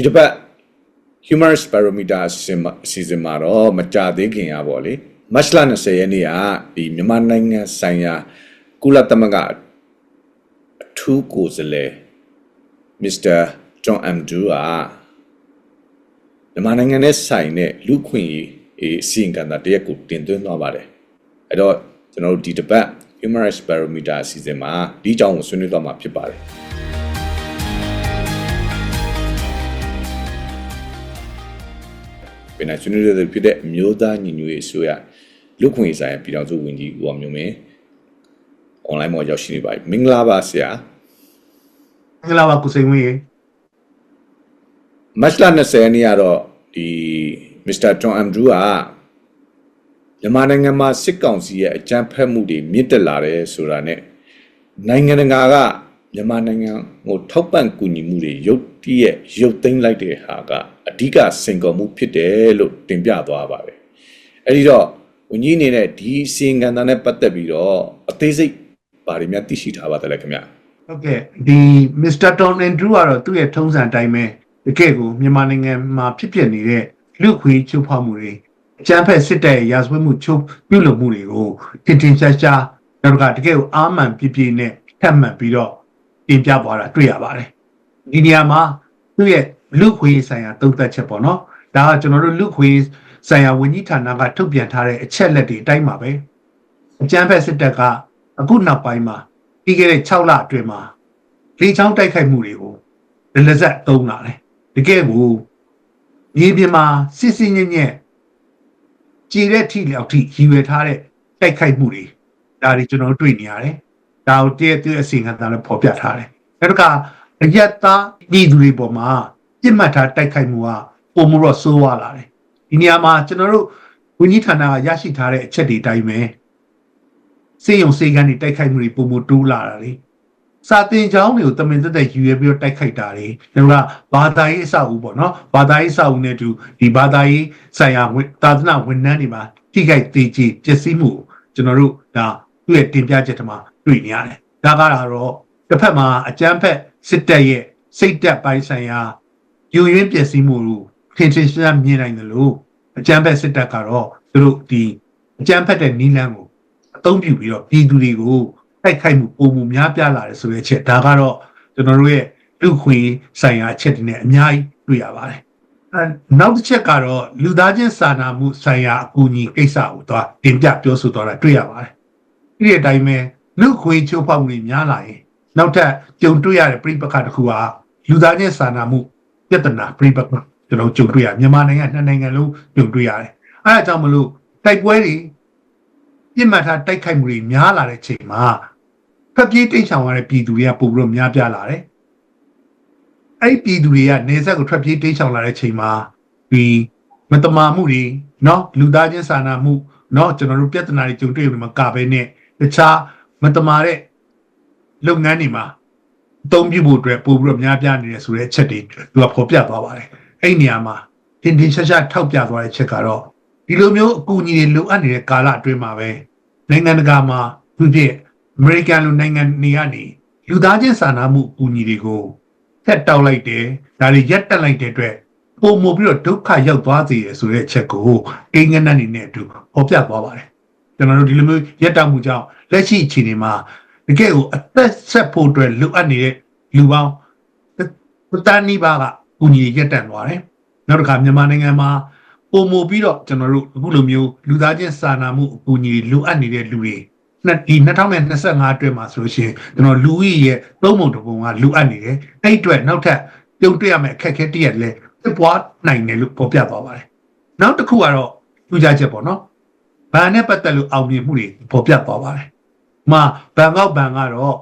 ဒီတစ်ပတ် humorous barometer အစီအစဉ်မှာအစီအစဉ်မှာတော့မကြသေးခင်ရပါလေမတ်လ20ရက်နေ့ကဒီမြန်မာနိုင်ငံဆိုင်ရာကုလသမဂ္ဂအထူးကိုယ်စားလှယ် Mr. John Amdu ကမြန်မာနိုင်ငံနဲ့ဆိုင်တဲ့လူခွင့်ရေးအစီရင်ခံစာတစ်ရက်ကိုတင်သွင်းသွားပါတယ်အဲ့တော့ကျွန်တော်တို့ဒီတစ်ပတ် humorous barometer အစီအစဉ်မှာဒီအကြောင်းကိုဆွေးနွေးသွားမှာဖြစ်ပါတယ် ပြည်နယ်ဆွေးနွေးတဲ့ဖြစ်တဲ့အမျိုးသားညီညွတ်ရေးအစိုးရလူခွင့်ရေးဆိုင်ရာပြည်ထောင်စုဝန်ကြီးဦးအောင်မျိုးမင်းအွန်လိုင်းမှာရောက်ရှိနေပါပြီမင်္ဂလာပါဆရာမင်္ဂလာပါကုစိန်ဝင်းရေမတ်လ20ရက်နေ့ကတော့ဒီမစ္စတာဂျွန်အမ်ဒရူးကမြန်မာနိုင်ငံမှာစစ်ကောင်စီရဲ့အကြမ်းဖက်မှုတွေမြင့်တက်လာတယ်ဆိုတာနဲ့နိုင်ငံတကာက မြန်မာနိုင်ငံကိုထောက်ပံ့ကူညီမှုတွေရုတ်တရက်ရုတ်သိမ်းလိုက်တဲ့ဟာကအဓိကစင်ကုန်မှုဖြစ်တယ်လို့တင်ပြသွားပါတယ်။အဲဒီတော့ဝန်ကြီးအနေနဲ့ဒီစီရင်ခံတာနဲ့ပတ်သက်ပြီးတော့အသေးစိတ်ဘာတွေများသိရှိထားပါသလဲခင်ဗျာဟုတ်ကဲ့ဒီမစ္စတာတွန်အန်ဒရူးကတော့သူ့ရဲ့ထုံးစံအတိုင်းပဲတကယ်ကိုမြန်မာနိုင်ငံမှာဖြစ်ပျက်နေတဲ့လူခွေချိုးဖောက်မှုတွေအကြမ်းဖက်စစ်တပ်ရဲ့ရာဇဝတ်မှုချိုးပြုလုပ်မှုတွေကိုတင်တင်ရှားရှားနောက်ကတကယ်ကိုအာမှန်ပြပြနဲ့ထပ်မှန်ပြီးတော့ တင်ပြသွားတာတွေ့ရပါတယ်ဒီနေရာမှာသူ့ရဲ့လူခွေဆိုင်ရာသုံးသက်ချက်ပေါ့နော်ဒါကကျွန်တော်တို့လူခွေဆိုင်ရာဝန်ကြီးဌာနကထုတ်ပြန်ထားတဲ့အချက်လက်တွေအတိုင်းပါပဲအကြမ်းဖက်စစ်တပ်ကအခုနောက်ပိုင်းမှာပြီးခဲ့တဲ့6လအတွင်းမှာလေချောင်းတိုက်ခိုက်မှုတွေကိုလက်ဆက်သုံးလာတယ်တကယ်ကိုမြေပြင်မှာစစ်စစ်ညံ့ညံ့ကြည်တဲ့ထိလျောက်ထိရည်ရွယ်ထားတဲ့တိုက်ခိုက်မှုတွေဒါတွေကျွန်တော်တို့တွေ့နေရတယ် ဒါကိုတည့်တည့်အစီအခံသားလည်းဖော်ပြထားတယ်နောက်တစ်ခါအယက်သားပြည်သူတွေပေါ်မှာပြစ်မှတ်ထားတိုက်ခိုက်မှုကပုံမတော့ဆိုးဝါလာတယ်ဒီနေရာမှာကျွန်တော်တို့ဝန်ကြီးဌာနကရရှိထားတဲ့အချက်တွေအတိုင်းပဲစေယုံစေကန်းတွေတိုက်ခိုက်မှုတွေပုံမတိုးလာတာလေစာတင်ကြောင်းတွေကိုတမင်သက်သက်ယူရပြီးတော့တိုက်ခိုက်တာတွေဒါကဘာသာရေးအဆောက်အဦပေါ့နော်ဘာသာရေးအဆောက်အဦနဲ့တူဒီဘာသာရေးဆိုင်ရာသာသနာဝန်ထမ်းတွေမှာထိခိုက်သေးချေပျက်စီးမှုကိုကျွန်တော်တို့ဒါသူ့ရဲ့တင်ပြချက်တမှာ တွေ့နေရတယ်ဒါကတော့တစ်ဖက်မှာအကြမ်းဖက်စစ်တပ်ရဲ့စိတ်တက်ပိုင်းဆိုင်ရာယူရင်းပျက်စီးမှုကိုထင်ထင်ရှားရှားမြင်နိုင်တယ်လို့အကြမ်းဖက်စစ်တပ်ကတော့သူတို့ဒီအကြမ်းဖက်တဲ့နီလန်းကိုအသုံးပြုပြီးတော့ပြည်သူတွေကိုတိုက်ခိုက်မှုပုံမှုများပြားလာတယ်ဆိုတဲ့အချက်ဒါကတော့ကျွန်တော်တို့ရဲ့လူခွင့်ဆိုင်ရာအချက်တွေနဲ့အများကြီးတွေ့ရပါတယ်အဲနောက်တစ်ချက်ကတော့လူသားချင်းစာနာမှုဆိုင်ရာအကူအညီကိစ္စကိုတော့တင်ပြပြောဆိုတော့တာတွေ့ရပါတယ်ဒီတဲ့အတိုင်းပဲ လူခွင့်ချိုးဖောက်မှုတွေများလာရင်နောက်ထပ်ကြုံတွေ့ရတဲ့ပြိပခါတစ်ခုကလူသားချင်းစာနာမှုပြဿနာပြိပခါကျွန်တော်ကြုံတွေ့ရမြန်မာနိုင်ငံနှစ်နိုင်ငံလုံးကြုံတွေ့ရတယ်အဲဒါကြောင့်မလို့တိုက်ပွဲတွေ ပြစ်မှတ်ထားတိုက်ခိုက်မှုတွေများလာတဲ့ချိန်မှာဖက်ပြေးတိတ်ဆောင်ရတဲ့ပြည်သူတွေကပို့ပြီးတော့များပြားလာတယ်။အဲ့ဒီပြည်သူတွေကနေဆက်ကိုထွက်ပြေးတိတ်ဆောင်လာတဲ့ချိန်မှာဒီမတမာမှုတွေเนาะလူသားချင်းစာနာမှုเนาะကျွန်တော်တို့ပြဿနာတွေကြုံတွေ့ရမှာကပဲနဲ့တခြား မတမာတဲ့လုပ်ငန်းတွေမှာအသုံးပြုဖို့အတွက်ပို့ပြီးတော့များပြားနေတယ်ဆိုတဲ့အချက်တွေသူကဖော်ပြသွားပါတယ်။အဲ့ဒီနေရာမှာတင်တင်ရှားရှားထောက်ပြသွားတဲ့ချက်ကတော့ဒီလိုမျိုးအကူအညီတွေလိုအပ်နေတဲ့ကာလအတွင်းမှာပဲနိုင်ငံတကာမှာသူဖြစ်အမေရိကန်လိုနိုင်ငံတွေကနေလူသားချင်းစာနာမှုအကူအညီတွေကိုဖက်တောက်လိုက်တယ်ဒါတွေရက်တက်လိုက်တဲ့အတွက်ပုံမပြီးတော့ဒုက္ခရောက်သွားစေရဆိုတဲ့အချက်ကိုကိန်းဂဏန်းနေနဲ့အတူဟောပြသွားပါတယ်ကျွန်တော်တို့ဒီလိုမျိုးရက်တောက်မှုကြောင့် လက်ရှိအခြေအနေမှာတကယ်ကိုအသက်ဆက်ဖို့အတွက်လိုအပ်နေတဲ့လူပေါင်းတန်းနီးပါးကကူညီရက်တက်သွားတယ်နောက်တစ်ခါမြန်မာနိုင်ငံမှာပုံမပြီးတော့ကျွန်တော်တို့အခုလိုမျိုးလူသားချင်းစာနာမှုအကူအညီလိုအပ်နေတဲ့လူတွေနှစ်ဒီ2025အတွင်းမှာဆိုလို့ရှိရင်ကျွန်တော်လူဦးရေရဲ့သုံးပုံတစ်ပုံကလိုအပ်နေတယ်အဲ့အတွက်နောက်ထပ်ကြုံတွေ့ရမယ့်အခက်အခဲတရက်လည်းဖြစ်ပွားနိုင်တယ်လို့ဖော်ပြသွားပါတယ်နောက်တစ်ခုကတော့လူကြချက်ပေါ့နော်ဘာနဲ့ပတ်သက်လို့အောင်မြင်မှုတွေဖော်ပြသွားပါတယ် မှာဘန်ကောက်ဘန်ကတော့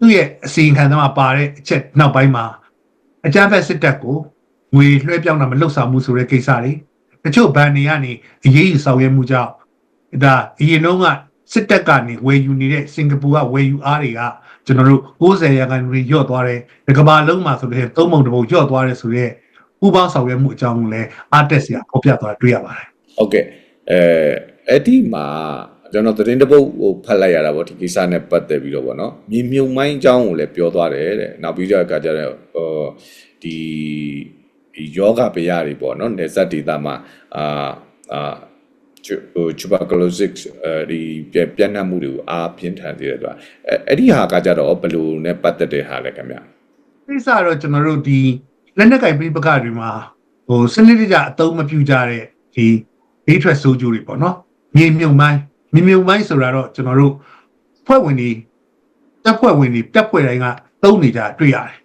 သူ့ရဲ့အစီရင်ခံသမားပါတဲ့အချက်နောက်ပိုင်းမှာအကြမ်းဖက်စစ်တပ်ကိုငွေလွှဲပြောင်းတာမလုပ်ဆောင်မှုဆိုတဲ့ကိစ္စတွေတချို့ဘဏ်တွေကနေအရေးယူဆောင်ရွက်မှုကြောင့်ဒါအရင်တုန်းကစစ်တပ်ကနေဝယ်ယူနေတဲ့စင်ကာပူကဝယ်ယူအားတွေကကျွန်တော်တို့60ရာခိုင်နှုန်းညော့သွားတယ်ဒီကမ္ဘာလုံးမှာဆိုလို့သုံးပုံတစ်ပုံညော့သွားတယ်ဆိုတော့ပူပေါင်းဆောင်ရွက်မှုအကြောင်းကိုလည်းအားတက်စရာဖော်ပြသွားတာတွေ့ရပါတယ်ဟုတ်ကဲ့အဲအဲ့ဒီမှာ ကျွန်တော်သတင်းတစ်ပုဒ်ဟိုဖတ်လိုက်ရတာပေါ့ဒီကိစ္စနဲ့ပတ်သက်ပြီးတော့ဗောနော်မြေမြုံမိုင်းအကြောင်းကိုလည်းပြောသွားတယ်တဲ့နောက်ပြီးတော့ကကြတဲ့ဟိုဒီယောဂဗျာတွေပေါ့နော်နေဆက်ဒေတာမှာအာအာချူဟို tuberculosis အဲဒီပြပြန့်နှံ့မှုတွေကိုအားပြင်းထန်သေးတယ်သူကအဲအဲ့ဒီဟာကကြတော့ဘယ်လိုနဲ့ပတ်သက်တဲ့ဟာလဲခင်ဗျကိစ္စတော့ကျွန်တော်တို့ဒီလက်နက်ကင်ပြပကတွေမှာဟိုစနစ်တကျအသုံးမပြုကြတဲ့ဒီဘေးထွက်ဆိုးကျိုးတွေပေါ့နော်မြေမြုံမိုင်း မြေမြုံမိုင်းဆိုတာတော့ကျွန်တော်တို့ဖွဲ့ဝင်တွေတက်ဖွဲ့ဝင်တွေတက်ဖွဲ့တိုင်းကသုံးနေကြတွေ့ရတယ်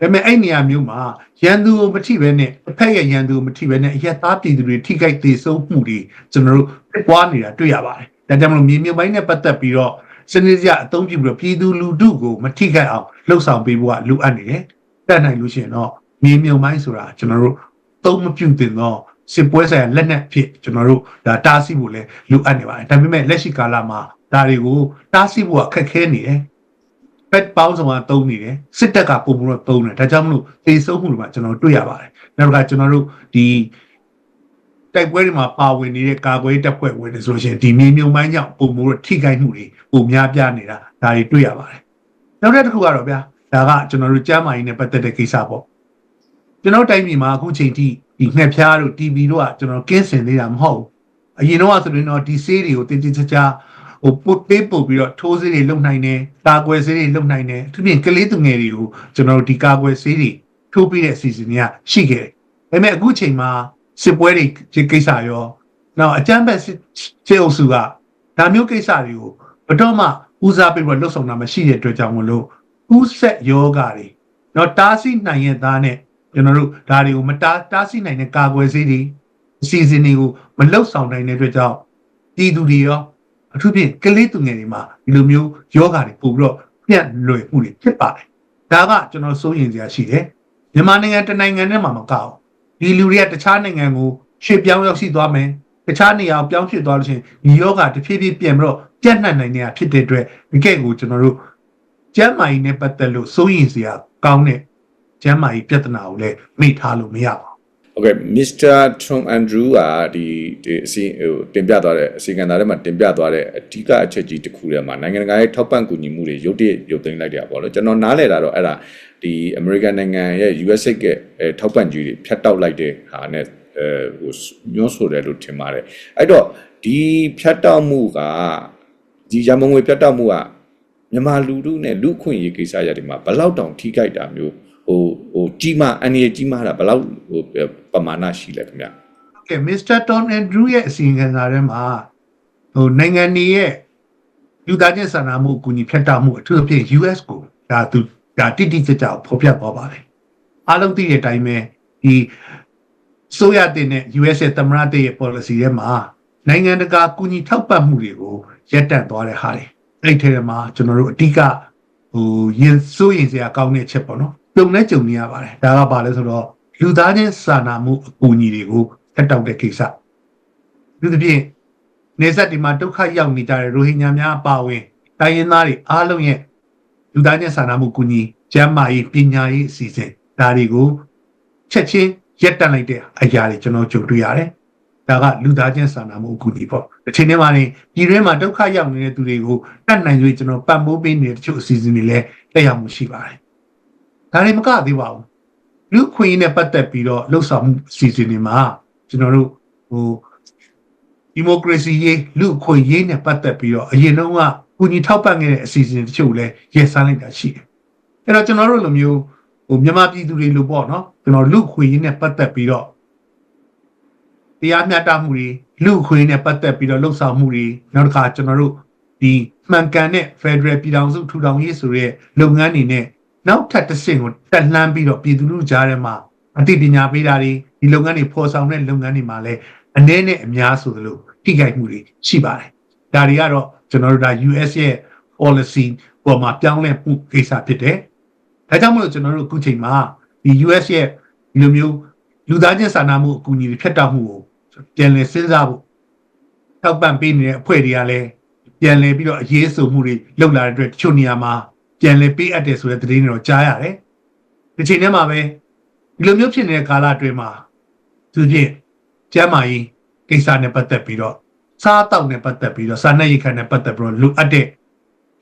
ဒါပေမဲ့အဲ့နေရာမျိုးမှာရန်သူကိုမထိပဲနဲ့အဖက်ရဲ့ရန်သူကိုမထိပဲနဲ့အရက်သားပြည်သူတွေထိခိုက်သေးဆုံးမှုတွေကျွန်တော်တို့ဖြစ်ပွားနေတာတွေ့ရပါတယ်ဒါကြောင့်မလို့မြေမြုံမိုင်းနဲ့ပတ်သက်ပြီးတော့စနစ်တကျအသုံးပြုပြီးတော့ပြည်သူလူထုကိုမထိခိုက်အောင်လှုပ်ဆောင်ပေးဖို့ကလိုအပ်နေတယ်တက်နိုင်လို့ရှိရင်တော့မြေမြုံမိုင်းဆိုတာကျွန်တော်တို့သုံးမပြုသင့်တော့ စစ်ပွဲဆိုင်ရာလက်နက်ဖြစ်ကျွန်တော်တို့ဒါတားဆီးဖို့လဲလိုအပ်နေပါတယ်ဒါပေမဲ့လက်ရှိကာလမှာဒါတွေကိုတားဆီးဖို့အခက်ခဲနေတယ်ဖက်ပေါင်းဆောင်ကသုံးနေတယ်စစ်တပ်ကပုံပုံတော့သုံးတယ်ဒါကြောင့်မလို့သေဆုံးမှုတွေမှာကျွန်တော်တွေ့ရပါတယ်နောက်တစ်ခါကျွန်တော်တို့ဒီတိုက်ပွဲတွေမှာပါဝင်နေတဲ့ကာကွယ်တပ်ဖွဲ့ဝင်တွေဆိုလို့ရှိရင်ဒီမြေမြုံမိုင်းကြောင့်ပုံပုံတော့ထိခိုက်မှုတွေပုံများပြားနေတာဒါတွေတွေ့ရပါတယ်နောက်တစ်ခုကတော့ဗျာဒါကကျွန်တော်တို့ကြားမာကြီးနဲ့ပတ်သက်တဲ့ကိစ္စပေါ့ကျွန်တော်တိုင်းပြည်မှာအခုချိန်ထိ ဒီငှက်ဖျားတို့ TB တို့ကကျွန်တော်ကင်းစင်နေတာမဟုတ်ဘူးအရင်တော့ဆိုရင်တော့ဒီဆေးတွေကိုတင်းတင်းကြပ်ကြပ်ဟိုပုတ်ပေးပုတ်ပြီးတော့ထိုးဆေးတွေလုံနိုင်တယ်ကာကွယ်ဆေးတွေလုံနိုင်တယ်သူပြင်ကလေးသူငယ်တွေကိုကျွန်တော်တို့ဒီကာကွယ်ဆေးတွေထိုးပေးတဲ့အစီအစဉ်တွေကရှိခဲ့တယ်ဒါပေမဲ့အခုချိန်မှာစစ်ပွဲတွေဒီကိစ္စရောနောက်အကြမ်းဖက်ခြေအုပ်စုကဒါမျိုးကိစ္စတွေကိုဘတော်မှဦးစားပေးပြီးလှုပ်ဆောင်တာမရှိတဲ့အတွက်ကြောင့်မလို့ဥဆက်ယောဂါတွေတော့တားဆီးနိုင်ရဲ့သားနဲ့ ကျွန်တော်တို့ဒါတွေကိုမတားတားဆီးနိုင်တဲ့ကာကွယ်ဆေးတွေအစီအစဉ်တွေကိုမလှုပ်ဆောင်နိုင်တဲ့အတွက်ကြောင့်ပြည်သူတွေရောအထူးဖြင့်ကလေးသူငယ်တွေမှာဒီလိုမျိုးယောဂါတွေပို့ပြီးတော့ပြန့်လွယ်မှုတွေဖြစ်ပါတယ်ဒါကကျွန်တော်စိုးရင်စရာရှိတယ်မြန်မာနိုင်ငံတနိုင်ငံနဲ့မှမကောက်ဒီလူတွေကတခြားနိုင်ငံကိုရွှေ့ပြောင်းရောက်ရှိသွားမယ်တခြားနေရာကိုပြောင်းဖြစ်သွားလို့ရှိရင်ဒီယောဂါတစ်ဖြည်းဖြည်းပြန်ပြီးတော့ပြန့်နှံ့နိုင်နေတာဖြစ်တဲ့အတွက်ဒီကဲ့ကိုကျွန်တော်တို့ကျမ်းမာရေးနဲ့ပတ်သက်လို့စိုးရင်စရာကောင်းတဲ့ ကျမ်းမာရေးပြဿနာကိုလည်းမေ့ထားလို့မရပါဘူး โอเค Mr. Tom Andrew ကဒီဒီအစီဟိုတင်ပြသွားတဲ့အစီကံသားထဲမှာတင်ပြသွားတဲ့အဓိကအချက်ကြီးတစ်ခုထဲမှာနိုင်ငံတကာရဲ့ထောက်ပံ့ကူညီမှုတွေရုတ်တရက်ရုတ်သိမ်းလိုက်ကြပါတော့ကျွန်တော်နားလည်တာတော့အဲ့ဒါဒီ American နိုင်ငံရဲ့ USA ကအဲထောက်ပံ့ကြီးတွေဖြတ်တောက်လိုက်တဲ့ဟာနဲ့အဲဟိုညွှန်းဆိုတယ်လို့ထင်ပါတယ်အဲ့တော့ဒီဖြတ်တောက်မှုကဒီရမငွေဖြတ်တောက်မှုကမြန်မာလူထုနဲ့လူခွင့်ရေးကိစ္စရတွေမှာဘယ်လောက်တောင်ထိခိုက်တာမျိုး ဟိုဟိုကြီးမအန်ရကြီးမတာဘယ်လောက်ဟိုပမာဏရှိလဲခင်ဗျဟုတ်ကဲ့ Mr. Tom Andrew ရဲ့အစီရင်ခံစာထဲမှာဟိုနိုင်ငံနေရဲ့လူသားချင်းစာနာမှုအကူအညီဖြန့်တာမှုအထူးသဖြင့် US ကိုဒါသူဒါတိတိကျကျဖော်ပြသွားပါတယ်အားလုံးသိတဲ့အတိုင်းပဲဒီဆိုရတဲ့နဲ့ US ရဲ့သမ္မတတဲ့ရဲ့ policy ထဲမှာနိုင်ငံတကာကူညီထောက်ပံ့မှုတွေကိုရပ်တန့်သွားတဲ့ဟာတွေအဲ့ထဲမှာကျွန်တော်တို့အဓိကဟိုရင်စိုးရင်စရာကောင်းတဲ့အချက်ပေါ့နော် ကြုံနဲ့ကြုံနေရပါတယ်ဒါကဘာလဲဆိုတော့လူသားချင်းစာနာမှုအကူအညီတွေကိုဖက်တောက်တဲ့ကိစ္စဒီသဖြင့်နေဆက်ဒီမှာဒုက္ခရောက်နေကြတဲ့ရိုဟင်ဂျာများအပါအဝင်တိုင်းရင်းသားတွေအားလုံးရဲ့လူသားချင်းစာနာမှုအကူအညီကျန်းမာရေးပညာရေးအစီအစဉ်ဒါတွေကိုချက်ချင်းရက်တက်လိုက်တဲ့အရာတွေကျွန်တော်ကြုံတွေ့ရတယ်ဒါကလူသားချင်းစာနာမှုအကူအညီပေါ့တစ်ချိန်တည်းမှာနေပြည်တွင်းမှာဒုက္ခရောက်နေတဲ့သူတွေကိုတတ်နိုင်ရွေးကျွန်တော်ပတ်မိုးပေးနေတဲ့တချို့အစီအစဉ်တွေလည်းတက်ရောက်မှုရှိပါတယ် ဒါတွေမကသေးပါဘူးလူခွင့်ရင်းနဲ့ပတ်သက်ပြီးတော့လှုပ်ဆောင်မှုအစီအစဉ်တွေမှာကျွန်တော်တို့ဟိုဒီမိုကရေစီရေးလူခွင့်ရေးနဲ့ပတ်သက်ပြီးတော့အရင်တုန်းကကူညီထောက်ပံ့ခဲ့တဲ့အစီအစဉ်တချို့လည်းရက်စမ်းလိုက်တာရှိတယ်အဲ့တော့ကျွန်တော်တို့လိုမျိုးဟိုမြန်မာပြည်သူတွေလိုပေါ့နော်ကျွန်တော်လူခွင့်ရေးနဲ့ပတ်သက်ပြီးတော့တရားမျှတမှုတွေလူခွင့်နဲ့ပတ်သက်ပြီးတော့လှုပ်ဆောင်မှုတွေနောက်တစ်ခါကျွန်တော်တို့ဒီမှန်ကန်တဲ့ Federal ပြည်ထောင်စုထူထောင်ရေးဆိုတဲ့လုပ်ငန်းတွေနဲ့ နောက်ထပ်တစ်ဆင့်ကိုတက်လှမ်းပြီးတော့ပြည်သူလူထုကြားထဲမှာအသိပညာပေးတာတွေဒီလုပ်ငန်းတွေဖော်ဆောင်တဲ့လုပ်ငန်းတွေမှာလည်းအနည်းနဲ့အများဆိုသလိုထိခိုက်မှုတွေရှိပါတယ်။ဒါတွေကတော့ကျွန်တော်တို့ဒါ US ရဲ့ policy ပေါ်မှာပြောင်းလဲမှုကိစ္စဖြစ်တယ်။ဒါကြောင့်မလို့ကျွန်တော်တို့အခုချိန်မှာဒီ US ရဲ့ဒီလိုမျိုးလူသားချင်းစာနာမှုအကူအညီတွေဖြတ်တောက်မှုကိုပြန်လည်စဉ်းစားဖို့ထောက်ပံ့ပေးနေတဲ့အဖွဲ့တွေကလည်းပြန်လည်ပြီးတော့အရေးဆိုမှုတွေလုပ်လာတဲ့အတွက်တချို့နေရာမှာ ပြန်လည်ပေးအပ်တယ်ဆိုတဲ့သတင်းတွေတော့ကြားရတယ်။ဒီချိန်ထဲမှာပဲဒီလိုမျိုးဖြစ်နေတဲ့ကာလအတွင်းမှာသူဖြင့်ကျမ်းမာရေးကိစ္စနဲ့ပတ်သက်ပြီးတော့စားတောက်နဲ့ပတ်သက်ပြီးတော့စာနယ်ရိတ်ခတ်နဲ့ပတ်သက်ပြီးတော့လိုအပ်တဲ့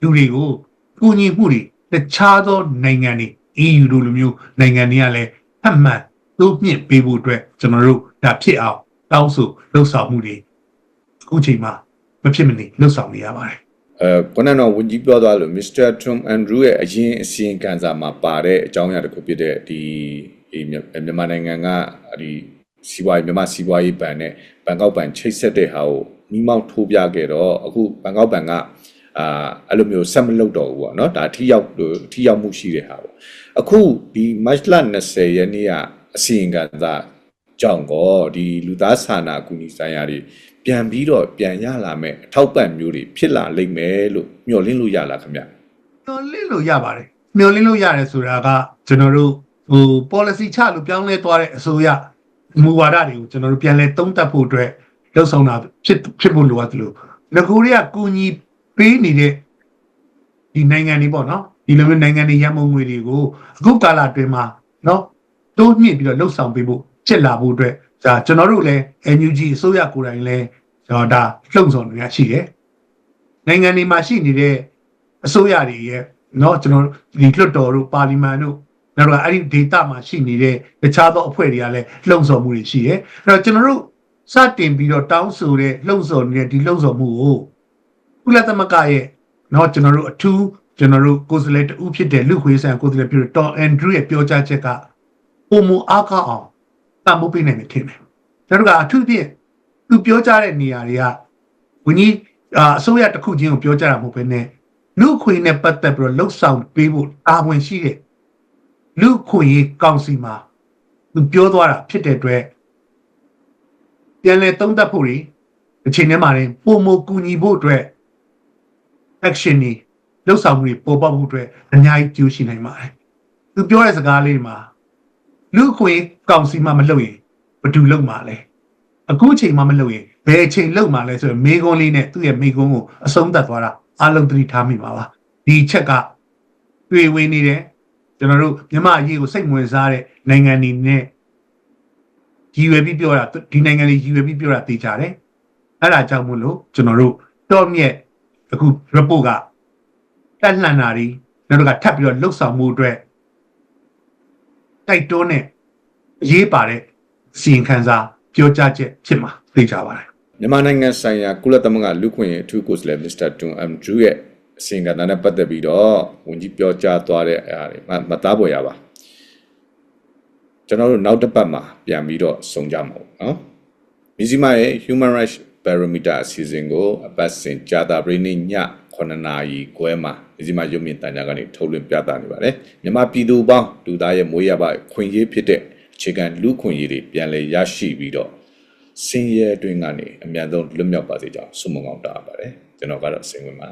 လူတွေကိုကူညီမှုတွေတခြားသောနိုင်ငံတွေ EU တို့လိုမျိုးနိုင်ငံတွေကလည်းအမှန်တိုးမြင့်ပေးဖို့အတွက်ကျွန်တော်တို့ဒါဖြစ်အောင်တောင်းဆိုလှုပ်ဆောင်မှုတွေအခုချိန်မှာမဖြစ်မနေလှုပ်ဆောင်နေရပါတယ် အဲခုနကတော့ဝန်ကြီးပြောသွားလို့ Mr. Tom Andrew ရဲ့အရင်အစီရင်ခံစာမှာပါတဲ့အကြောင်းအရာတစ်ခုဖြစ်တဲ့ဒီဒီမြန်မာနိုင်ငံကဒီစီးပွားရေးမြန်မာစီးပွားရေးဘဏ်နဲ့ဘန်ကောက်ဘဏ်ချိတ်ဆက်တဲ့ဟာကိုမိမောက်ထိုးပြခဲ့တော့အခုဘန်ကောက်ဘဏ်ကအာအဲ့လိုမျိုးဆက်မလုပ်တော့ဘူးပေါ့နော်ဒါထိရောက်လို့ထိရောက်မှုရှိတဲ့ဟာပေါ့အခုဒီ March 20ရက်နေ့ကအစီရင်ခံစာကြောင့်ကောဒီလူသားစာနာအကူအညီဆိုင်ရာတွေ ပြန်ပြီးတော့ပြန်ရလာမယ်အထောက်ပံ့မျိုးတွေဖြစ်လာလိမ့်မယ်လို့မျှော်လင့်လို့ရလားခင်ဗျမျောလင့်လို့ရပါတယ်မျောလင့်လို့ရတယ်ဆိုတာကကျွန်တော်တို့ဟို policy ချလို့ပြောင်းလဲသွားတဲ့အစိုးရမူဝါဒတွေကိုကျွန်တော်တို့ပြန်လဲသုံးသပ်ဖို့အတွက်လှုပ်ဆောင်တာဖြစ်ဖြစ်ဖို့လိုအပ်တယ်လို့ငကိုရီးယားကူညီပေးနေတဲ့ဒီနိုင်ငံတွေပေါ့နော်ဒီလိုမျိုးနိုင်ငံတွေရမုံငွေတွေကိုအခုကာလအတွင်းမှာနော်တိုးမြင့်ပြီးတော့လှုပ်ဆောင်ပေးဖို့ဖြစ်လာဖို့အတွက် ဒါကျွန်တော်တို့လည်း NUG အစိုးရကိုယ်တိုင်လည်းဒါဒါလှုံ့ဆော်နေရရှိတယ်နိုင်ငံတွေမှာရှိနေတဲ့ အစိုးရတွေရဲ့เนาะကျွန်တော်ဒီလွှတ်တော်တို့ပါလီမန်တို့နောက်တော့အဲ့ဒီ data မှာရှိနေတဲ့တခြားသောအဖွဲ့တွေကလည်းလှုံ့ဆော်မှုတွေရှိတယ်အဲ့တော့ကျွန်တော်တို့စတင်ပြီးတော့တောင်းဆိုတဲ့လှုံ့ဆော်နေတဲ့ဒီလှုံ့ဆော်မှုကိုကုလသမဂ္ဂရဲ့เนาะကျွန်တော်တို့အထူးကျွန်တော်တို့ကိုယ်စားလှယ်တူဖြစ်တဲ့လူခွေးဆန်ကိုယ်စားလှယ်ပြတော့အန်ဒရူးရဲ့ပြောကြားချက်ကပုံမအားကောင်းအောင် တန်ဖိုးပေးနိုင်မယ်ထင်တယ်ကျွန်တော်ကအထူးဖြင့်သူပြောကြားတဲ့နေရာတွေကဝင်းကြီးအာအစိုးရတစ်ခုချင်းကိုပြောကြားတာမဟုတ်ဘဲနဲ့လူခွေနဲ့ပတ်သက်ပြီးတော့လှုပ်ဆောင်ပေးဖို့အာဝန်ရှိတဲ့လူခွေကောင်စီမှာသူပြောသွားတာဖြစ်တဲ့အတွက်ပြန်လဲသုံးသပ်ဖို့တွေအချိန်ထဲမှာရင်ပုံမကူညီဖို့အတွက် action တွေလှုပ်ဆောင်မှုတွေပေါ်ပေါက်ဖို့အတွက်အများကြီးကြိုးရှိနိုင်ပါတယ်သူပြောတဲ့စကားလေးမှာ လူခွေကောင်စီမှာမလုပ်ရင်ဘယ်သူလုပ်မှာလဲအခုအချိန်မှမလုပ်ရင်ဘယ်အချိန်လုပ်မှာလဲဆိုရင်မေကွန်းလေးနဲ့သူ့ရဲ့မေကွန်းကိုအဆုံးသတ်သွားတာအလုံးသတိထားမိပါပါဒီချက်ကတွေ့ဝင်နေတယ်ကျွန်တော်တို့မြန်မာအရေးကိုစိတ်ဝင်စားတဲ့နိုင်ငံတွေနဲ့ရည်ရွယ်ပြီးပြောတာဒီနိုင်ငံတွေရည်ရွယ်ပြီးပြောတာသိကြတယ်အဲ့ဒါကြောင့်မို့လို့ကျွန်တော်တို့တော့မြက်အခု report ကတက်လှန်တာတွေနောက်တော့ကထပ်ပြီးတော့လှုပ်ဆောင်မှုအတွက် တိုက်တွန်းတဲ့အရေးပါတဲ့စီရင်ခံစာပြောကြားချက်ဖြစ်မှာသိကြပါတယ်မြန်မာနိုင်ငံဆိုင်ရာကုလသမဂ္ဂလူခွင့်ရေးအထူးကိုယ်စားလှယ် Mr. Tun Andrew ရဲ့အစီအစဉ်ကဏ္ဍနဲ့ပတ်သက်ပြီးတော့ဝန်ကြီးပြောကြားသွားတဲ့အားတွေမမသားပေါ်ရပါကျွန်တော်တို့နောက်တစ်ပတ်မှာပြန်ပြီးတော့စုံကြမှာပေါ့နော်မြစီမာရဲ့ Human Rights Barometer အစီအစဉ်ကိုအပတ်စဉ်ကြာတာပရိနိည 9နာရီခွဲမှာမြစီမာရုပ်မြင်တန်ကြားကနေထုတ်လွှင့်ပြသနေပါတယ်မြန်မာပြည်သူပေါင်းလူသားရဲ့မွေးရပါခွင့်ရေးဖြစ်တဲ့အခြေခံလူခွင့်ရေးတွေပြန်လည်ရရှိပြီးတော့စင်ရဲအတွင်းကနေအမြန်ဆုံးလွတ်မြောက်ပါစေကြောင်းဆုမွန်ကောင်းတောင်းအပ်ပါတယ်ကျွန်တော်ကတော့စင်ဝင်ပါ